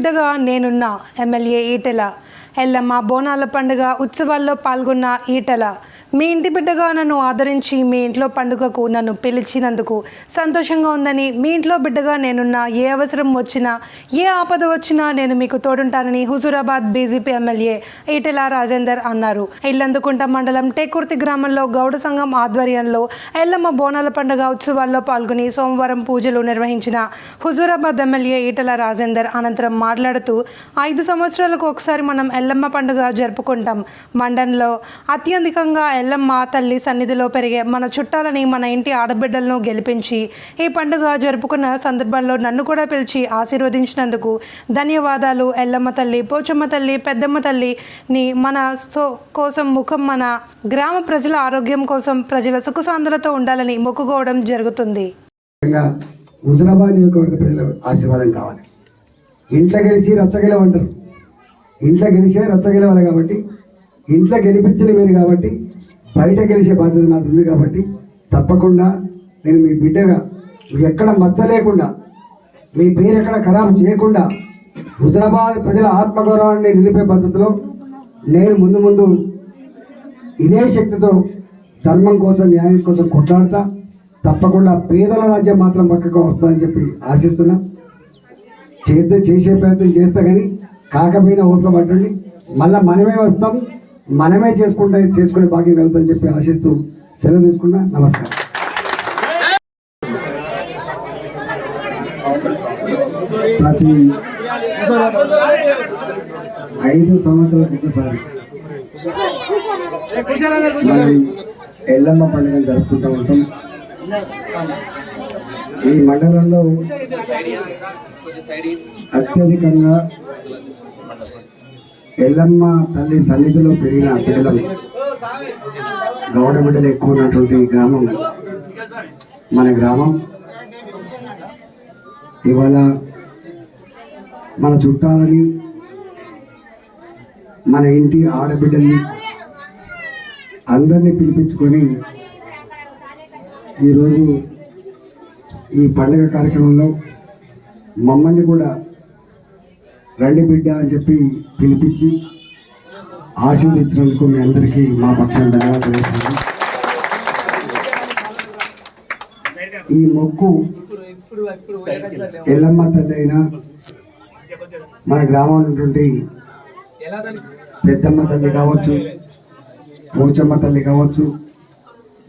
బిడ్డగా నేనున్న ఎమ్మెల్యే ఈటెల. ఎల్లమ్మ బోనాల పండుగ ఉత్సవాల్లో పాల్గొన్న ఈటెల. మీ ఇంటి బిడ్డగా నన్ను ఆదరించి మీ ఇంట్లో పండుగకు నన్ను పిలిచినందుకు సంతోషంగా ఉందని మీ ఇంట్లో బిడ్డగా నేనున్న ఏ అవసరం వచ్చినా ఏ ఆపద వచ్చినా నేను మీకు తోడుంటానని హుజూరాబాద్ బీజేపీ ఎమ్మెల్యే ఈటెల రాజేందర్ అన్నారు. ఇల్లందుకుంట మండలం టేకుర్తి గ్రామంలో గౌడ సంఘం ఆధ్వర్యంలో ఎల్లమ్మ బోనాల పండుగ ఉత్సవాల్లో పాల్గొని సోమవారం పూజలు నిర్వహించిన హుజూరాబాద్ ఎమ్మెల్యే ఈటెల రాజేందర్ అనంతరం మాట్లాడుతూ ఐదు సంవత్సరాలకు ఒకసారి మనం ఎల్లమ్మ పండుగ జరుపుకుంటాం. మండలంలో అత్యధికంగా ఎల్లమ్మ తల్లి సన్నిధిలో పెరిగే మన చుట్టాలని మన ఇంటి ఆడబిడ్డలను గెలిపించి ఈ పండుగ జరుపుకున్న సందర్భంలో నన్ను కూడా పిలిచి ఆశీర్వదించినందుకు ధన్యవాదాలు. ఎల్లమ్మ తల్లి పోచమ్మ తల్లి పెద్దమ్మ తల్లిని మన సో కోసం ముఖం మన గ్రామ ప్రజల ఆరోగ్యం కోసం ప్రజల సుఖశాంతులతో ఉండాలని మొక్కుకోవడం జరుగుతుంది. హుజరాబాద్ నియోజకవర్గ ప్రజల ఆశీర్వాదం కావాలి. ఇంట్లో గెలిచి రచ్చగెలవంటారు ఇంట్లో గెలిచే రచ్చగెలవాలి కాబట్టి ఇంట్లో గెలిపించలే మీరు కాబట్టి బయట గెలిచే బాధ్యత నాకు ఉంది కాబట్టి తప్పకుండా నేను మీ బిడ్డగా ఎక్కడ మచ్చలేకుండా మీ పేరు ఎక్కడ ఖరాబ్ చేయకుండా హుజరాబాద్ ప్రజల ఆత్మగౌరవాన్ని నిలిపే పద్ధతిలో నేను ముందు ముందు ఇదే శక్తితో ధర్మం కోసం న్యాయం కోసం కొట్లాడతా. తప్పకుండా పేదల రాజ్యం మాత్రం పక్కకు వస్తుందని చెప్పి ఆశిస్తున్నా. చేస్తే చేసే ప్రయత్నం చేస్తా కానీ కాకపోయినా ఓట్లు పట్టండి. మళ్ళీ మనమే వస్తాం. మనమే చేసుకుంటా చేసుకునే భాగ్యం కలుగుతుందని చెప్పి ఆశిస్తూ సెలవు తీసుకున్నా. నమస్కారం. ప్రతి ఐదు సంవత్సరాలకు ఒకసారి మరి ఎల్లమ్మ పండుగను జరుపుకుంటూ ఉంటాం. ఈ మండలంలో అత్యధికంగా ఎల్లమ్మ తల్లి సన్నిధిలో పెరిగిన పిల్లలు గౌడ బిడ్డలు ఎక్కువ ఉన్నటువంటి గ్రామం మన గ్రామం. ఇవాళ మన చుట్టాలని మన ఇంటి ఆడబిడ్డల్ని అందరినీ పిలిపించుకొని ఈరోజు ఈ పండుగ కార్యక్రమంలో మమ్మల్ని కూడా రండి బిడ్డ అని చెప్పి పిలిపించి ఆశీర్వదించినందుకు మీ అందరికీ మా పక్షం ధన్యవాదాలు. ఈ మొక్కు ఎల్లమ్మ తల్లి అయినా మన గ్రామంలో ఉన్నటువంటి పెద్దమ్మ తల్లి కావచ్చు పోచమ్మ తల్లి కావచ్చు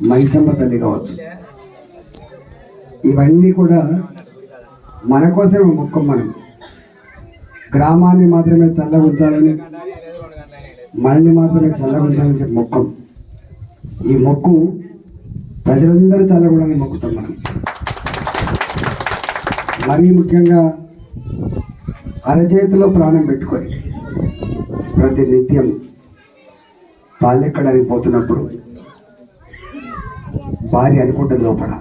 మైసమ్మ తల్లి కావచ్చు. ఇవన్నీ కూడా మన కోసమే మొక్క మనం. గ్రామాన్ని మాత్రమే చల్లగుంచాలని మనల్ని మాత్రమే చల్లగుంచాలని చెప్పి మొక్కం. ఈ మొక్కు ప్రజలందరూ చల్లకూడదని మొక్కుతాం మనం. మరీ ముఖ్యంగా అరచేతిలో ప్రాణం పెట్టుకొని ప్రతి నిత్యం పాలెక్కడానికి పోతున్నప్పుడు భార్య అనుకుంటుంది లోపల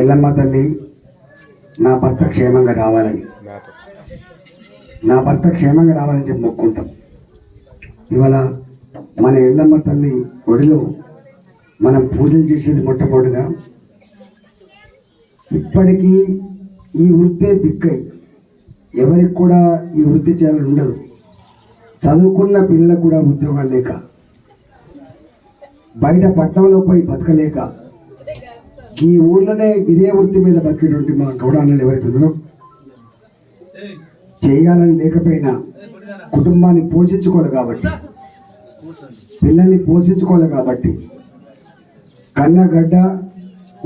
ఎల్లమ్మ తల్లి నా భర్త క్షేమంగా రావాలని. నా భర్త క్షేమంగా రావాలని చెప్పి మొక్కుంటాం. ఇవాళ మన ఎల్లమ్మ తల్లి ఒడిలో మనం పూజలు చేసేది మొట్టమొదటిగా ఇప్పటికీ ఈ వృత్తే దిక్కై. ఎవరికి కూడా ఈ వృత్తి చేయాలని ఉండదు. చదువుకున్న పిల్లలకు కూడా ఉద్యోగాలు లేక. బయట పట్టణంలో పోయి బతకలేక. ఈ ఊళ్ళోనే ఇదే వృత్తి మీద బతికేటువంటి మా గౌడాన్నలు ఎవరైతే ఉన్నారో చేయాలని లేకపోయినా కుటుంబాన్ని పోషించుకోవాలి కాబట్టి. పిల్లల్ని పోషించుకోవాలి కాబట్టి. కన్నగడ్డ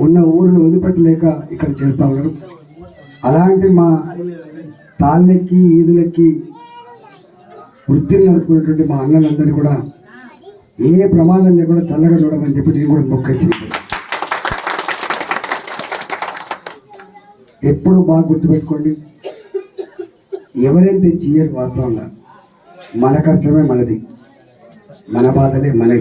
ఉన్న ఊరిని వదిలిపెట్టలేక ఇక్కడ చేస్తా ఉన్నారు. అలాంటి మా తాళ్ళెక్కి ఈదులెక్కి వృత్తిని నడుపుకున్నటువంటి మా అన్నలందరినీ కూడా ఏ ప్రమాదం లేకుండా చల్లగా చూడమని చెప్పి నేను కూడా మొక్కొచ్చి ఎప్పుడు బాగా గుర్తుపెట్టుకోండి. ఎవరైతే చేయరు వాస్తవంగా మన కష్టమే మనది మన బాధలే మనకి